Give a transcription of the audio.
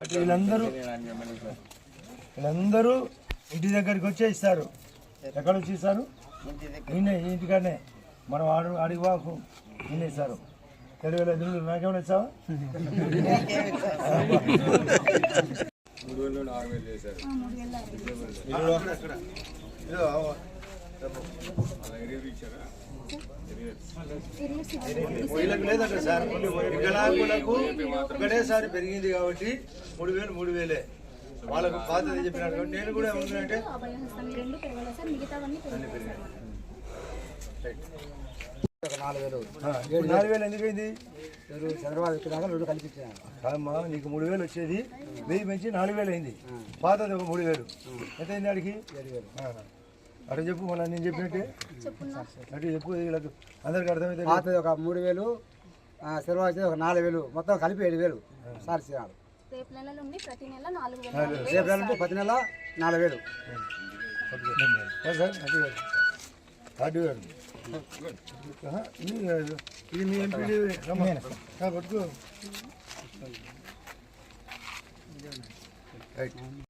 వీళ్ళందరూ వీళ్ళందరూ ఇంటి దగ్గరికి వచ్చే ఇస్తారు. ఎక్కడ వచ్చి ఇస్తారు? నిన్నే ఈ ఇంటికాడనే. మనం ఆడు అడిగి వాకు నిన్నే ఇస్తారు. తెలుగు వేల ఎదురు నాకేమైనా ఇస్తావా? వీళ్ళకి లేదంట సార్ వికలాంగులకు ఒకటేసారి పెరిగింది కాబట్టి మూడు వేలు మూడు వేలే వాళ్ళకు పాతది చెప్పినారు నేను కూడా ఏమంటున్నాంటే నాలుగు వేలు ఎందుకు అయింది చంద్రబాబు రెండు కాదమ్మా నీకు మూడు వేలు వచ్చేది వెయ్యి పెంచి నాలుగు వేలు అయింది పాతది ఒక మూడు వేలు ఎంత అయింది అడిగి ఏడు వేలు అటు చెప్పు మళ్ళీ నేను చెప్పినట్టే. అటు చెప్పు వీళ్ళకి అందరికి అర్థమైతే పాతది ఒక మూడు వేలు వచ్చేది ఒక నాలుగు వేలు మొత్తం కలిపి ఏడు వేలు. సార్ ఇచ్చినాడు రేపు నెల నుండి ప్రతి నెల నాలుగు వేల ప్రతి నెల నాలుగు వేలు. సార్ ఇది మీ ఎంపీ పట్టుకో. రైట్.